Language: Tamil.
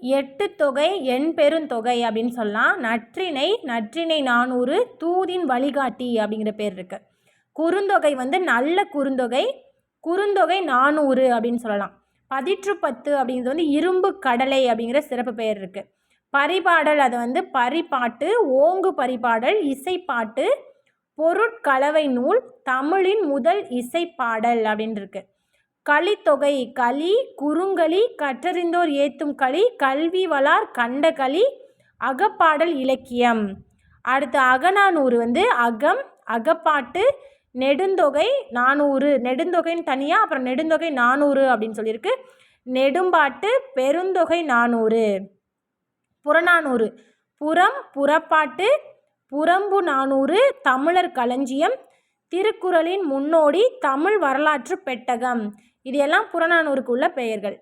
எட்டு தொகை எண் பெருந்தொகை அப்படின்னு சொல்லலாம். நற்றிணை நற்றிணை நானூறு தூதின் வழிகாட்டி அப்படிங்கிற பேர் இருக்குது குறுந்தொகை வந்து நல்ல குறுந்தொகை குறுந்தொகை நானூறு அப்படின்னு சொல்லலாம். பதிற்று பத்து அப்படிங்கிறது வந்து இரும்பு கடலை அப்படிங்கிற சிறப்பு பெயர் இருக்குது பரிபாடல் அது வந்து பரிபாட்டு ஓங்கு பரிபாடல் இசைப்பாட்டு பொருட்கலவை நூல் தமிழின் முதல் இசைப்பாடல் அப்படின்னு இருக்குது களித்தொகை களி குறுங்களி கற்றறிந்தோர் ஏத்தும் களி கல்வி வளார் கண்ட களி அகப்பாடல் இலக்கியம். அடுத்து அகநானூறு வந்து அகம் அகப்பாட்டு நெடுந்தொகை நானூறு. நெடுந்தொகைன்னு தனியாக அப்புறம் நெடுந்தொகை நானூறு அப்படின்னு சொல்லியிருக்கு. நெடும்பாட்டு பெருந்தொகை நானூறு. புறநானூறு. புறம் புறப்பாட்டு புறம்பு நானூறு. தமிழர் களஞ்சியம். திருக்குறளின் முன்னோடி தமிழ் வரலாற்று பெட்டகம். இது எல்லாம் புறநானூறுக்கு உள்ள பெயர்கள்.